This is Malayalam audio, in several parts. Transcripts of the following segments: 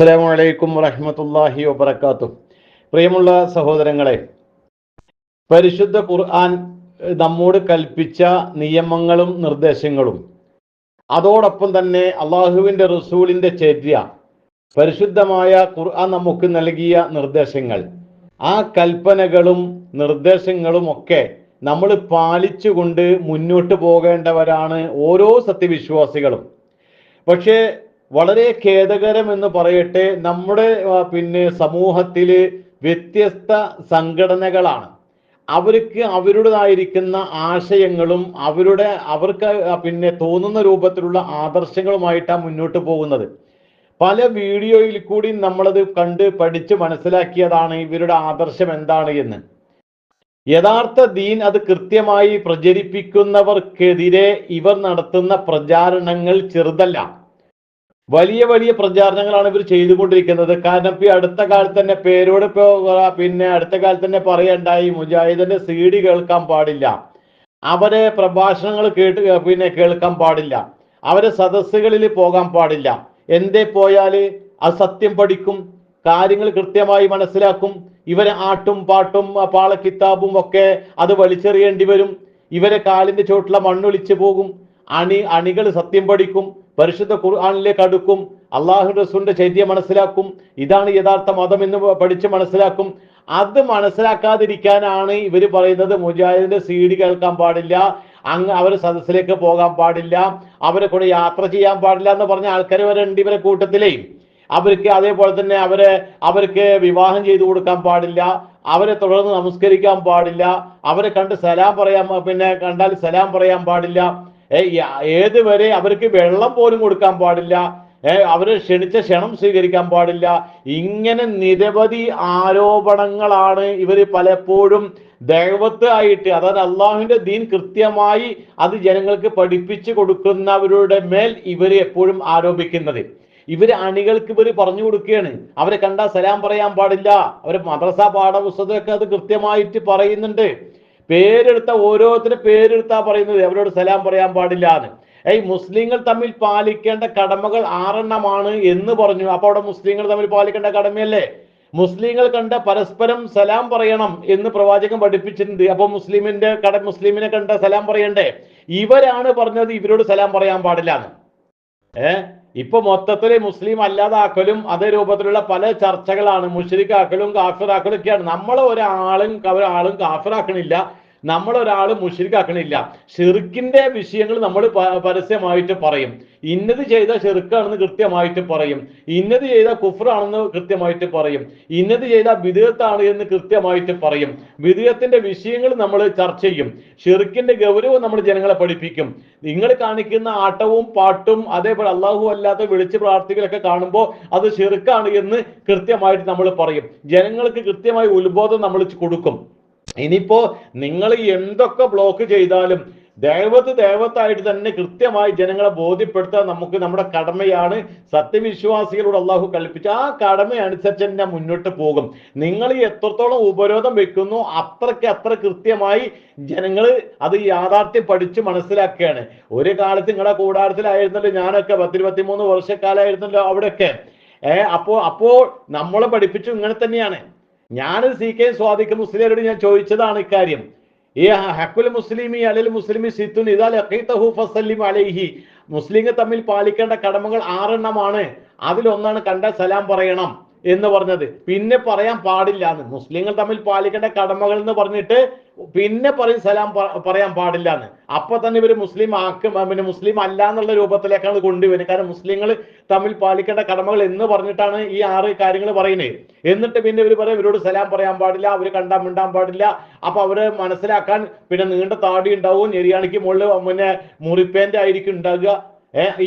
അസ്സലാമു അലൈക്കും വറഹമത്തല്ലാഹി വബർക്കാത്തു പ്രിയമുള്ള സഹോദരങ്ങളെ പരിശുദ്ധ ഖുർആൻ നമ്മോട് കൽപ്പിച്ച നിയമങ്ങളും നിർദ്ദേശങ്ങളും അതോടൊപ്പം തന്നെ അള്ളാഹുവിന്റെ റസൂലിന്റെ ചര്യ പരിശുദ്ധമായ ഖുർആൻ നമുക്ക് നൽകിയ നിർദ്ദേശങ്ങൾ ആ കൽപ്പനകളും നിർദ്ദേശങ്ങളും ഒക്കെ നമ്മൾ പാലിച്ചുകൊണ്ട് മുന്നോട്ട് പോകേണ്ടവരാണ് ഓരോ സത്യവിശ്വാസികളും. പക്ഷേ വളരെ ഖേദകരം എന്ന് പറയട്ടെ നമ്മുടെ പിന്നെ സമൂഹത്തിൽ വ്യത്യസ്ത സംഘടനകളാണ്. അവർക്ക് അവരുടേതായിരിക്കുന്ന ആശയങ്ങളും അവരുടെ അവർക്ക് പിന്നെ തോന്നുന്ന രൂപത്തിലുള്ള ആദർശങ്ങളുമായിട്ടാണ് മുന്നോട്ട് പോകുന്നത്. പല വീഡിയോയിൽ കൂടി നമ്മളത് കണ്ട് പഠിച്ച് മനസ്സിലാക്കിയതാണ് ഇവരുടെ ആദർശം എന്താണ് എന്ന്. യഥാർത്ഥ ദീൻ അത് കൃത്യമായി പ്രചരിപ്പിക്കുന്നവർക്കെതിരെ ഇവർ നടത്തുന്ന പ്രചാരണങ്ങൾ ചെറുതല്ല. വലിയ വലിയ പ്രചാരണങ്ങളാണ് ഇവർ ചെയ്തുകൊണ്ടിരിക്കുന്നത്. കാരണം ഇപ്പൊ അടുത്ത കാലത്ത് തന്നെ പേരോട് പിന്നെ അടുത്ത കാലത്ത് തന്നെ പറയണ്ടായി മുജാഹിദിന്റെ സീഡി കേൾക്കാൻ പാടില്ല. അവരെ പ്രഭാഷണങ്ങൾ കേട്ട് പിന്നെ കേൾക്കാൻ പാടില്ല. അവരെ സദസ്സുകളിൽ പോകാൻ പാടില്ല. എന്തേ പോയാൽ? അത് സത്യം പഠിക്കും. കാര്യങ്ങൾ കൃത്യമായി മനസ്സിലാക്കും. ഇവരെ ആട്ടും പാട്ടും പാളക്കിത്താബും ഒക്കെ അത് വലിച്ചെറിയേണ്ടി വരും. ഇവരെ കാലിന്റെ ചോട്ടിലെ മണ്ണൊലിച്ചു പോകും. അണി അണികൾ സത്യം പഠിക്കും. പരിശുദ്ധ ഖുർആാനിലേക്ക് അടുക്കും. അള്ളാഹു റസൂലിന്റെ ചൈത്യം മനസ്സിലാക്കും. ഇതാണ് യഥാർത്ഥ മതം എന്ന് പഠിച്ച് മനസ്സിലാക്കും. അത് മനസ്സിലാക്കാതിരിക്കാനാണ് ഇവർ പറയുന്നത്. മുജാഹിദിന്റെ സീഡി കേൾക്കാൻ പാടില്ല. അങ്ങ് അവർ സദസ്സിലേക്ക് പോകാൻ പാടില്ല. അവരെ കൂടെ യാത്ര ചെയ്യാൻ പാടില്ല എന്ന് പറഞ്ഞ ആൾക്കാർ വരെ ഉണ്ട് ഇവരെ കൂട്ടത്തിലേ. അവർക്ക് അതേപോലെ തന്നെ അവരെ അവർക്ക് വിവാഹം ചെയ്തു കൊടുക്കാൻ പാടില്ല. അവരെ തുടർന്ന് നമസ്കരിക്കാൻ പാടില്ല. അവരെ കണ്ട് സലാം പറയാൻ പിന്നെ കണ്ടാൽ സലാം പറയാൻ പാടില്ല. ഏ, വരെ അവർക്ക് വെള്ളം പോലും കൊടുക്കാൻ പാടില്ല. അവർ അവരെ ക്ഷണിച്ച ക്ഷണം സ്വീകരിക്കാൻ പാടില്ല. ഇങ്ങനെ നിരവധി ആരോപണങ്ങളാണ് ഇവർ പലപ്പോഴും ദൈവത്ത് ആയിട്ട് അതായത് അള്ളാഹുവിന്റെ ദീൻ കൃത്യമായി അത് ജനങ്ങൾക്ക് പഠിപ്പിച്ചു കൊടുക്കുന്നവരുടെ മേൽ ഇവർ എപ്പോഴും ആരോപിക്കുന്നത്. ഇവർ അണികൾക്ക് ഇവർ പറഞ്ഞു കൊടുക്കുകയാണ്. അവരെ കണ്ടാൽ സലാം പറയാൻ പാടില്ല. അവരെ മദ്രസ പാഠപുസ്തകമൊക്കെ അത് കൃത്യമായിട്ട് പറയുന്നുണ്ട്. പേരെടുത്ത ഓരോരുത്തരുടെ പേരെടുത്താ പറയുന്നത് അവരോട് സലാം പറയാൻ പാടില്ല എന്ന് ഏയ് മുസ്ലിങ്ങൾ തമ്മിൽ പാലിക്കേണ്ട കടമകൾ ആറെണ്ണമാണ് എന്ന് പറഞ്ഞു. അപ്പൊ അവിടെ മുസ്ലിങ്ങൾ തമ്മിൽ പാലിക്കേണ്ട കടമയല്ലേ? മുസ്ലിങ്ങൾ കണ്ട പരസ്പരം സലാം പറയണം എന്ന് പ്രവാചകൻ പഠിപ്പിച്ചിട്ടുണ്ട്. അപ്പൊ മുസ്ലിമിന്റെ കട മുസ്ലിമിനെ കണ്ട സലാം പറയണ്ടേ? ഇവരാണ് പറഞ്ഞത് ഇവരോട് സലാം പറയാൻ പാടില്ല എന്ന് ഏ? ഇപ്പൊ മൊത്തത്തിൽ മുസ്ലിം അല്ലാതാക്കലും അതേ രൂപത്തിലുള്ള പല ചർച്ചകളാണ്. മുഷരിക്കാക്കലും കാഫിറാക്കലും ഒക്കെയാണ്. നമ്മളെ ഒരാളും ഒരാളും കാഫിറാക്കണില്ല. നമ്മളൊരാളും മുഷിരിക്കാക്കണില്ല. ഷിർക്കിന്റെ വിഷയങ്ങൾ നമ്മൾ പരസ്യമായിട്ട് പറയും. ഇന്നത് ചെയ്ത ഷിർക്കാണെന്ന് കൃത്യമായിട്ട് പറയും. ഇന്നത് ചെയ്ത കുഫറാണെന്ന് കൃത്യമായിട്ട് പറയും. ഇന്നത് ചെയ്ത വിധേയത്താണ് എന്ന് കൃത്യമായിട്ട് പറയും. വിധേയത്തിന്റെ വിഷയങ്ങൾ നമ്മൾ ചർച്ച ചെയ്യും. ഷിർക്കിന്റെ ഗൗരവം നമ്മൾ ജനങ്ങളെ പഠിപ്പിക്കും. നിങ്ങൾ കാണിക്കുന്ന ആട്ടവും പാട്ടും അതേപോലെ അള്ളാഹു അല്ലാത്ത വിളിച്ച് പ്രാർത്ഥികളൊക്കെ കാണുമ്പോൾ അത് ഷിർക്കാണ് എന്ന് കൃത്യമായിട്ട് നമ്മൾ പറയും. ജനങ്ങൾക്ക് കൃത്യമായി ഉത്ബോധം നമ്മൾ കൊടുക്കും. ഇനിയിപ്പോ നിങ്ങൾ എന്തൊക്കെ ബ്ലോക്ക് ചെയ്താലും ദേവത്ത് ദേവത്തായിട്ട് തന്നെ കൃത്യമായി ജനങ്ങളെ ബോധ്യപ്പെടുത്താൻ നമുക്ക് നമ്മുടെ കടമയാണ്. സത്യവിശ്വാസികളോട് അള്ളാഹു കൽപ്പിച്ച ആ കടമ അനുസരിച്ച് തന്നെ മുന്നോട്ട് പോകും. നിങ്ങൾ എത്രത്തോളം ഉപരോധം വെക്കുന്നു അത്രയ്ക്ക് അത്ര കൃത്യമായി ജനങ്ങൾ അത് യാഥാർത്ഥ്യം പഠിച്ച് മനസ്സിലാക്കുകയാണ്. ഒരു കാലത്ത് നിങ്ങളുടെ കൂടാരത്തിലായിരുന്നല്ലോ ഞാനൊക്കെ പത്തിരുപത്തിമൂന്ന് വർഷക്കാലായിരുന്നല്ലോ അവിടെയൊക്കെ. ഏർ അപ്പോ അപ്പോ നമ്മളെ പഠിപ്പിച്ചു ഇങ്ങനെ തന്നെയാണ്. ഞാൻ സി കെ സ്വാദിഖ് മുസ്ലിമരോട് ഞാൻ ചോദിച്ചതാണ് ഇക്കാര്യം. ഈ ഹക്കുൽ മുസ്ലിമി അലൽ മുസ്ലിമി സിത്തുൻ ഇതാൽ അലൈഹി. മുസ്ലിങ്ങൾ തമ്മിൽ പാലിക്കേണ്ട കടമകൾ ആറെണ്ണമാണ്. അതിലൊന്നാണ് കണ്ട സലാം പറയണം എന്ന് പറഞ്ഞത്. പിന്നെ പറയാൻ പാടില്ല എന്ന്. മുസ്ലിങ്ങൾ തമ്മിൽ പാലിക്കേണ്ട കടമകൾ എന്ന് പറഞ്ഞിട്ട് പിന്നെ പറയും സലാം പറയാൻ പാടില്ല എന്ന് അപ്പൊ തന്നെ ഇവർ മുസ്ലിം ആക്കും പിന്നെ മുസ്ലിം അല്ല എന്നുള്ള രൂപത്തിലേക്കാണ് കൊണ്ടുവരുന്നത്. കാരണം മുസ്ലിങ്ങൾ തമ്മിൽ പാലിക്കേണ്ട കടമകൾ എന്ന് പറഞ്ഞിട്ടാണ് ഈ ആറ് കാര്യങ്ങൾ പറയുന്നത്. എന്നിട്ട് പിന്നെ ഇവർ പറയും ഇവരോട് സലാം പറയാൻ പാടില്ല അവർ കണ്ടാൻ മിണ്ടാൻ പാടില്ല. അപ്പൊ അവർ മനസ്സിലാക്കാൻ പിന്നെ നീണ്ട താടി ഉണ്ടാവും. ഞെരിയാണിക്ക് മുകളിൽ പിന്നെ മുറിപ്പേന്റെ ആയിരിക്കും ഉണ്ടാകുക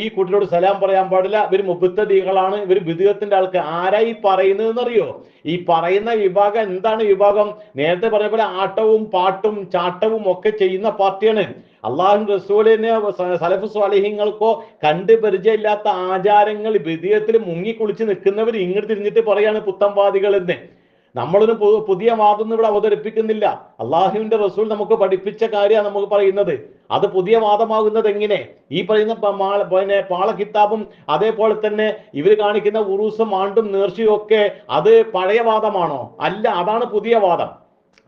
ഈ കൂട്ടിലോട് സലാം പറയാൻ പാടില്ല. ഇവർ മുബുദ്ധതികളാണ് ഇവർ വിദുഗത്തിന്റെ ആൾക്ക് ആരായി ഈ പറയുന്നത് അറിയോ ഈ പറയുന്ന വിഭാഗം എന്താണ് വിഭാഗം? നേരത്തെ പറഞ്ഞ പോലെ ആട്ടവും പാട്ടും ചാട്ടവും ഒക്കെ ചെയ്യുന്ന പാർട്ടിയാണ്. അള്ളാഹു റസൂലിന് സലഫു സ്വാലിഹ്യങ്ങൾക്കോ കണ്ട് പരിചയമില്ലാത്ത ആചാരങ്ങൾ മുങ്ങി കുളിച്ച് നിൽക്കുന്നവർ ഇങ്ങോട്ട് തിരിഞ്ഞിട്ട് പറയാണ് പുത്തംവാദികൾ എന്ന് നമ്മളൊരു പുതിയ വാദം ഇവിടെ അവതരിപ്പിക്കുന്നില്ല. അള്ളാഹുവിന്റെ റസൂൽ നമുക്ക് പഠിപ്പിച്ച കാര്യമാണ് നമുക്ക് പറയുന്നത്. അത് പുതിയ വാദമാകുന്നത് എങ്ങനെ? ഈ പറയുന്ന പിന്നെ പാള കിതാബും അതേപോലെ തന്നെ ഇവർ കാണിക്കുന്ന ഉറൂസും ആണ്ടും നേർച്ചയും ഒക്കെ അത് പഴയ വാദമാണോ? അല്ല അതാണ് പുതിയ വാദം.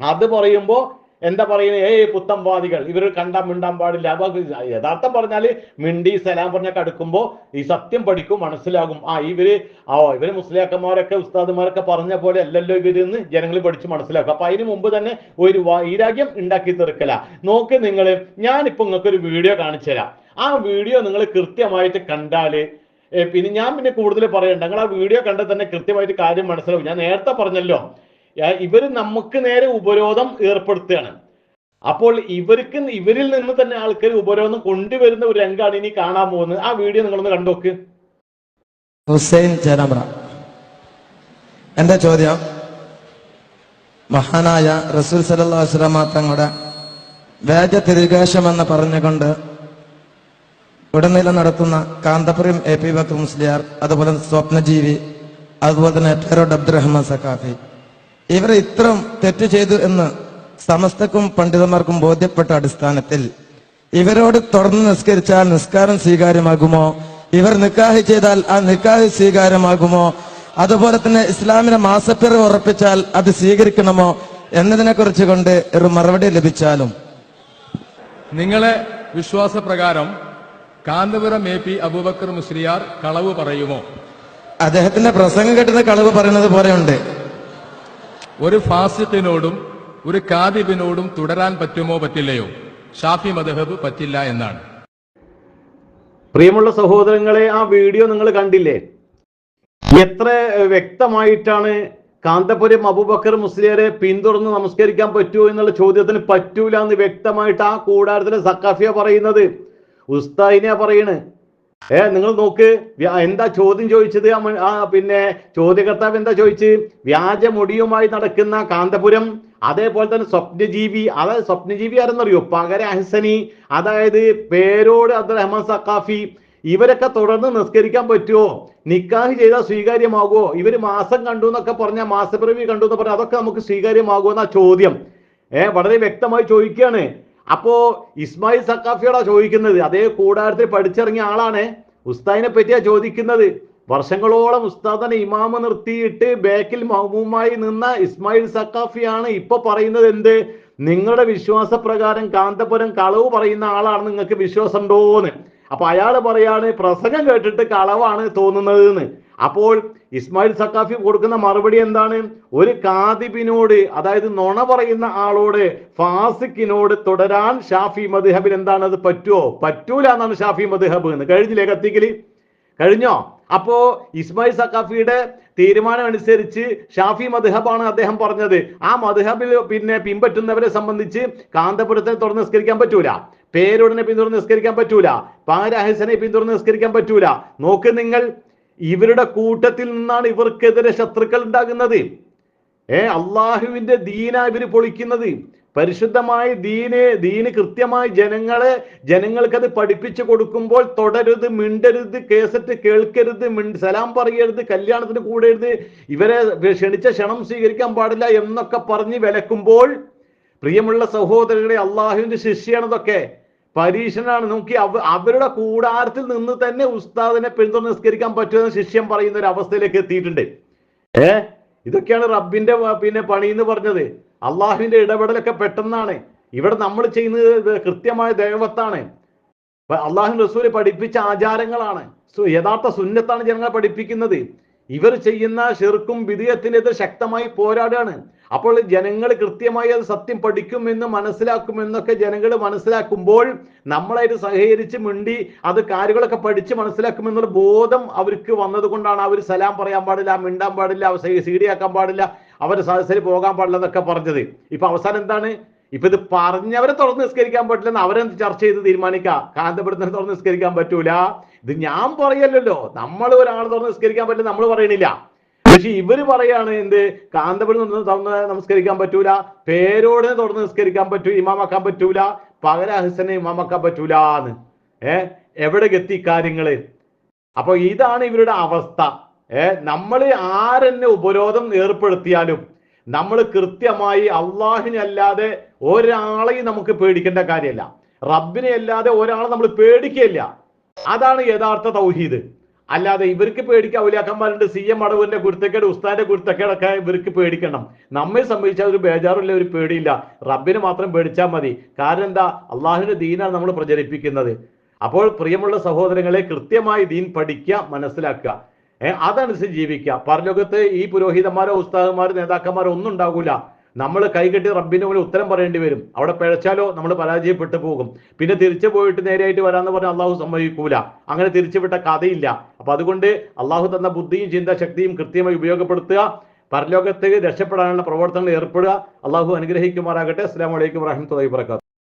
അത് പറയുമ്പോ എന്താ പറയുന്നത് ഏയ് പുത്തംവാദികൾ ഇവർ കണ്ടാ മിണ്ടാൻ പാടില്ല. അപ്പൊ യഥാർത്ഥം പറഞ്ഞാൽ മിണ്ടി സലാം പറഞ്ഞൊക്കെ കടുക്കുമ്പോൾ ഈ സത്യം പഠിക്കും മനസ്സിലാകും. ആ ഇവർ ആ ഇവർ മുസ്ലിയാക്കന്മാരൊക്കെ ഉസ്താദുമാരൊക്കെ പറഞ്ഞ പോലെ അല്ലല്ലോ ഇവരെന്ന് ജനങ്ങൾ പഠിച്ച് മനസ്സിലാക്കും. അപ്പൊ അതിന് മുമ്പ് തന്നെ ഒരു വൈരാഗ്യം ഉണ്ടാക്കി തീർക്കല. നോക്ക് നിങ്ങൾ ഞാനിപ്പോ നിങ്ങൾക്ക് ഒരു വീഡിയോ കാണിച്ചു തരാം. ആ വീഡിയോ നിങ്ങൾ കൃത്യമായിട്ട് കണ്ടാൽ പിന്നെ ഞാൻ പിന്നെ കൂടുതൽ പറയണ്ട. നിങ്ങൾ ആ വീഡിയോ കണ്ടാൽ തന്നെ കൃത്യമായിട്ട് കാര്യം മനസ്സിലാവും. ഞാൻ നേരത്തെ പറഞ്ഞല്ലോ ഇവർ നമുക്ക് നേരെ ഉപരോധം ഏർപ്പെടുത്തുകയാണ്. അപ്പോൾ ഇവർക്ക് ഇവരിൽ നിന്ന് തന്നെ ആൾക്കാർ ഉപരോധം കൊണ്ടുവരുന്ന ഒരു രംഗമാണ് ഇനി കാണാൻ പോകുന്നത്. ആ വീഡിയോ നിങ്ങളൊന്ന് കണ്ടോക്ക് ഹുസൈൻ ചേരാമ്പ്ര എന്റെ ചോദ്യം? മഹാനായ റസൂൽ സലല്ലാ വസ്ലാമ തങ്ങളുടെ വേദ തിരികേശമെന്ന് പറഞ്ഞുകൊണ്ട് ഉടനീളം നടത്തുന്ന കാന്തപുരം എ പി ബക്കർ മുസ്ലിയാർ അതുപോലെ സ്വപ്നജീവി അതുപോലെ തന്നെ പേരോട് അബ്ദുറഹ്മാൻ സക്കാഫി ഇവർ ഇത്രം തെറ്റ് ചെയ്തു എന്ന് സമസ്തക്കും പണ്ഡിതന്മാർക്കും ബോധ്യപ്പെട്ട അടിസ്ഥാനത്തിൽ ഇവരോട് തുടർന്ന് നിസ്കരിച്ചാൽ നിസ്കാരം സ്വീകാര്യമാകുമോ? ഇവർ നിക്കാഹ് ചെയ്താൽ ആ നിക്കാഹ് സ്വീകാര്യമാകുമോ? അതുപോലെ തന്നെ ഇസ്ലാമിനെ മാസപ്പിറവ് ഉറപ്പിച്ചാൽ അത് സ്വീകരിക്കണമോ? എന്നതിനെ കുറിച്ച് കൊണ്ട് ഒരു മറുപടി ലഭിച്ചാലും. നിങ്ങളെ വിശ്വാസപ്രകാരം കാന്തപുരം എ പി അബൂബക്കർ മുസ്ലിയാർ കളവ് പറയുമോ? അദ്ദേഹത്തിന്റെ പ്രസംഗം കേട്ടുന്ന കളവ് പറയുന്നത് പോലെയുണ്ട്. ഒരു ഫാസിഖിനോടും ഒരു കാതിബിനോടും തുടരാൻ പറ്റുമോ പറ്റില്ലയോ? ഷാഫി മദഹബ് പറ്റില്ല എന്നാണ്. പ്രിയമുള്ള സഹോദരങ്ങളെ ആ വീഡിയോ നിങ്ങൾ കണ്ടില്ലേ? എത്ര വ്യക്തമായിട്ടാണ് കാന്തപുരം അബുബക്കർ മുസ്ലിയരെ പിന്തുടർന്ന് നമസ്കരിക്കാൻ പറ്റുമോ എന്നുള്ള ചോദ്യത്തിന് പറ്റൂല എന്ന് വ്യക്തമായിട്ട് ആ കൂടാരത്തിലെ സക്കാഫിയ പറയുന്നത്. ഉസ്താദിനെയാ പറയണ്. ഏ നിങ്ങൾ നോക്ക് എന്താ ചോദ്യം ചോദിച്ചത്? ആ പിന്നെ ചോദ്യകർത്താവ് എന്താ ചോദിച്ച്? വ്യാജമൊടിയുമായി നടക്കുന്ന കാന്തപുരം അതേപോലെ തന്നെ സ്വപ്നജീവി അതായത് സ്വപ്നജീവി ആരെന്നറിയോ? പകര അഹസനി അതായത് പേരോട് അബ്ദുറഹ്മാൻ സക്കാഫി ഇവരൊക്കെ തുടർന്ന് നിസ്കരിക്കാൻ പറ്റുമോ നിക്കാഹ് ചെയ്താൽ സ്വീകാര്യമാകുമോ ഇവർ മാസം കണ്ടു എന്നൊക്കെ പറഞ്ഞ മാസപ്പിറവി കണ്ടു എന്ന് പറഞ്ഞാൽ അതൊക്കെ നമുക്ക് സ്വീകാര്യമാകുമോ എന്നാ ചോദ്യം. ഏഹ് വളരെ വ്യക്തമായി ചോദിക്കുകയാണ്. അപ്പോ ഇസ്മായിൽ സക്കാഫിയോടാ ചോദിക്കുന്നത്. അതേ കൂടാരത്തിൽ പഠിച്ചിറങ്ങിയ ആളാണ്. ഉസ്താദിനെ പറ്റിയാ ചോദിക്കുന്നത്. വർഷങ്ങളോളം ഉസ്താദിനെ ഇമാമ നിർത്തിയിട്ട് ബാക്കിൽ മഹ്മൂമായി നിന്ന ഇസ്മായിൽ സക്കാഫിയാണ് ഇപ്പൊ പറയുന്നത് എന്ത്? നിങ്ങളുടെ വിശ്വാസപ്രകാരം കാന്തപുരം കളവ് പറയുന്ന ആളാണ് നിങ്ങൾക്ക് വിശ്വാസം ഉണ്ടോന്ന് അപ്പൊ അയാൾ പറയാണ് പ്രസംഗം കേട്ടിട്ട് കളവാണ് തോന്നുന്നത് എന്ന് അപ്പോൾ ഇസ്മായിൽ സക്കാഫി കൊടുക്കുന്ന മറുപടി എന്താണ്? ഒരു കാതിബിനോട് അതായത് നുണ പറയുന്ന ആളോട് ഫാസിക്കിനോട് തുടരാൻ ഷാഫി മദ്ഹബിൽ എന്താണ്? അത് പറ്റുമോ പറ്റൂല എന്നാണ് ഷാഫി മദ്ഹബ് എന്ന്. കഴിഞ്ഞില്ലേ കത്തിക്കൽ? കഴിഞ്ഞോ? അപ്പോ ഇസ്മായിൽ സക്കാഫിയുടെ തീരുമാനം അനുസരിച്ച് ഷാഫി മദ്ഹബാണ് അദ്ദേഹം പറഞ്ഞത്. ആ മദ്ഹബിൽ പിന്നെ പിൻപറ്റുന്നവരെ സംബന്ധിച്ച് കാന്തപുരത്തെ തുറന്ന് നിസ്കരിക്കാൻ പറ്റൂല. പേരുടനെ പിന്തുടർന്ന് നിസ്കരിക്കാൻ പറ്റൂല. പാരഹസനെ പിന്തുടർന്ന് നിസ്കരിക്കാൻ പറ്റൂല. നോക്ക് നിങ്ങൾ. ഇവരുടെ കൂട്ടത്തിൽ നിന്നാണ് ഇവർക്കെതിരെ ശത്രുക്കൾ ഉണ്ടാകുന്നത്. ഏ അള്ളാഹുവിന്റെ ദീന ഇവർ പൊളിക്കുന്നത്. പരിശുദ്ധമായ ദീന് ദീന് കൃത്യമായി ജനങ്ങളെ ജനങ്ങൾക്കത് പഠിപ്പിച്ചു കൊടുക്കുമ്പോൾ തുടരുത് മിണ്ടരുത് കേസറ്റ് കേൾക്കരുത് മിണ്ട് സലാം പറയരുത് കല്യാണത്തിന് കൂടരുത് ഇവരെ ക്ഷണിച്ച ക്ഷണം സ്വീകരിക്കാൻ പാടില്ല എന്നൊക്കെ പറഞ്ഞ് വിലക്കുമ്പോൾ പ്രിയമുള്ള സഹോദരങ്ങളെ അള്ളാഹുവിന്റെ ശിഷ്യാണിതൊക്കെ പരീക്ഷനാണ് നോക്കി അവ അവരുടെ കൂടാരത്തിൽ നിന്ന് തന്നെ ഉസ്താദിനെ പിന്തുണ നിസ്കരിക്കാൻ പറ്റുമെന്ന് ശിഷ്യം പറയുന്ന ഒരു അവസ്ഥയിലേക്ക് എത്തിയിട്ടുണ്ട്. ഏ? ഇതൊക്കെയാണ് റബ്ബിന്റെ പിന്നെ പണി എന്ന് പറഞ്ഞത്. അള്ളാഹുവിന്റെ ഇടപെടലൊക്കെ പെട്ടെന്നാണ്. ഇവിടെ നമ്മൾ ചെയ്യുന്നത് കൃത്യമായ ദൈവത്താണ് അള്ളാഹു റസൂൽ പഠിപ്പിച്ച ആചാരങ്ങളാണ്. യഥാർത്ഥ സുന്നത്താണ് ജനങ്ങളെ പഠിപ്പിക്കുന്നത്. ഇവർ ചെയ്യുന്ന ഷിർക്കും വിധേയത്തിനെതിരെ ശക്തമായി പോരാടുകയാണ് അപ്പോൾ ജനങ്ങൾ കൃത്യമായി അത് സത്യം പഠിക്കുമെന്ന് മനസ്സിലാക്കുമെന്നൊക്കെ ജനങ്ങൾ മനസ്സിലാക്കുമ്പോൾ നമ്മളായിട്ട് സഹകരിച്ച് മിണ്ടി അത് കാര്യങ്ങളൊക്കെ പഠിച്ച് മനസ്സിലാക്കുമെന്നുള്ള ബോധം അവർക്ക് വന്നതുകൊണ്ടാണ് അവർ സലാം പറയാൻ പാടില്ല മിണ്ടാൻ പാടില്ല സീഡിയാക്കാൻ പാടില്ല അവർ സദസ്സിൽ പോകാൻ പാടില്ല എന്നൊക്കെ പറഞ്ഞത്. ഇപ്പൊ അവസാനം എന്താണ്? ഇപ്പൊ ഇത് പറഞ്ഞവരെ തുറന്ന് നിസ്കരിക്കാൻ പറ്റില്ലെന്ന് അവരെന്ത് ചർച്ച ചെയ്ത് തീരുമാനിക്കാം? കാന്തപുരത്തിനെ തുറന്ന് നിസ്കരിക്കാൻ പറ്റൂല. ഇത് ഞാൻ പറയല്ലോ നമ്മൾ ഒരാൾ തുറന്ന് നിസ്കരിക്കാൻ പറ്റില്ല നമ്മൾ പറയണില്ല. പക്ഷെ ഇവർ പറയാണ് എന്ത്? കാന്തപുരം തുറന്ന് നമസ്കരിക്കാൻ പറ്റൂല പേരോടിനെ തുറന്ന് നിസ്കരിക്കാൻ പറ്റൂ ഇമാമാക്കാൻ പറ്റൂല പകര ഹസനെ ഇമാമാക്കാൻ പറ്റൂല എന്ന് ഏ? എവിടെ എത്തി കാര്യങ്ങൾ അപ്പൊ ഇതാണ് ഇവരുടെ അവസ്ഥ. ഏർ നമ്മൾ ആരെന്നെ ഉപരോധം ഏർപ്പെടുത്തിയാലും നമ്മൾ കൃത്യമായി അള്ളാഹിനെ അല്ലാതെ ഒരാളെയും നമുക്ക് പേടിക്കേണ്ട കാര്യമല്ല. റബ്ബിനെ അല്ലാതെ ഒരാളെ നമ്മൾ പേടിക്കുകയില്ല അതാണ് യഥാർത്ഥ തൗഹീദ്. അല്ലാതെ ഇവർക്ക് പേടിക്കാൻ ഔലിയാക്കന്മാരുണ്ട് സി എം അടവിന്റെ കുരുത്തക്കേട് ഉസ്താന്റെ കുരുത്തക്കേടൊക്കെ ഇവർക്ക് പേടിക്കണം. നമ്മെ സംബന്ധിച്ചാൽ ഒരു ബേജാറില്ല ഒരു പേടിയില്ല. റബ്ബിന് മാത്രം പേടിച്ചാൽ മതി. കാരണം എന്താ? അള്ളാഹുവിന്റെ ദീനാണ് നമ്മൾ പ്രചരിപ്പിക്കുന്നത്. അപ്പോൾ പ്രിയമുള്ള സഹോദരങ്ങളെ കൃത്യമായി ദീൻ പഠിക്കുക മനസ്സിലാക്കുക. ഏഹ് അതനുസരിച്ച് ജീവിക്കുക. പരലോകത്ത് ഈ പുരോഹിതന്മാരോ ഉസ്താദന്മാരോ നേതാക്കന്മാരോ ഒന്നും ഉണ്ടാകൂല നമ്മൾ കൈകെട്ടി റബ്ബിന് മുന്നിൽ ഉത്തരം പറയേണ്ടി വരും. അവിടെ പിഴച്ചാലോ നമ്മൾ പരാജയപ്പെട്ടു പോകും. പിന്നെ തിരിച്ചു പോയിട്ട് നേരെയായിട്ട് വരാമെന്ന് പറഞ്ഞാൽ അള്ളാഹു സമ്മതിക്കൂല. അങ്ങനെ തിരിച്ചു വിട്ട കഥയില്ല. അപ്പൊ അതുകൊണ്ട് അള്ളാഹു തന്ന ബുദ്ധിയും ചിന്താശക്തിയും കൃത്യമായി ഉപയോഗപ്പെടുത്തുക. പരലോകത്തേക്ക് രക്ഷപ്പെടാനുള്ള പ്രവർത്തനങ്ങൾ ഏർപ്പെടുക. അള്ളാഹു അനുഗ്രഹിക്കുമാറാകട്ടെ. അസ്സാം വലൈക്കും വാഹമത്തല്ലാ വാബർക്കാത്തു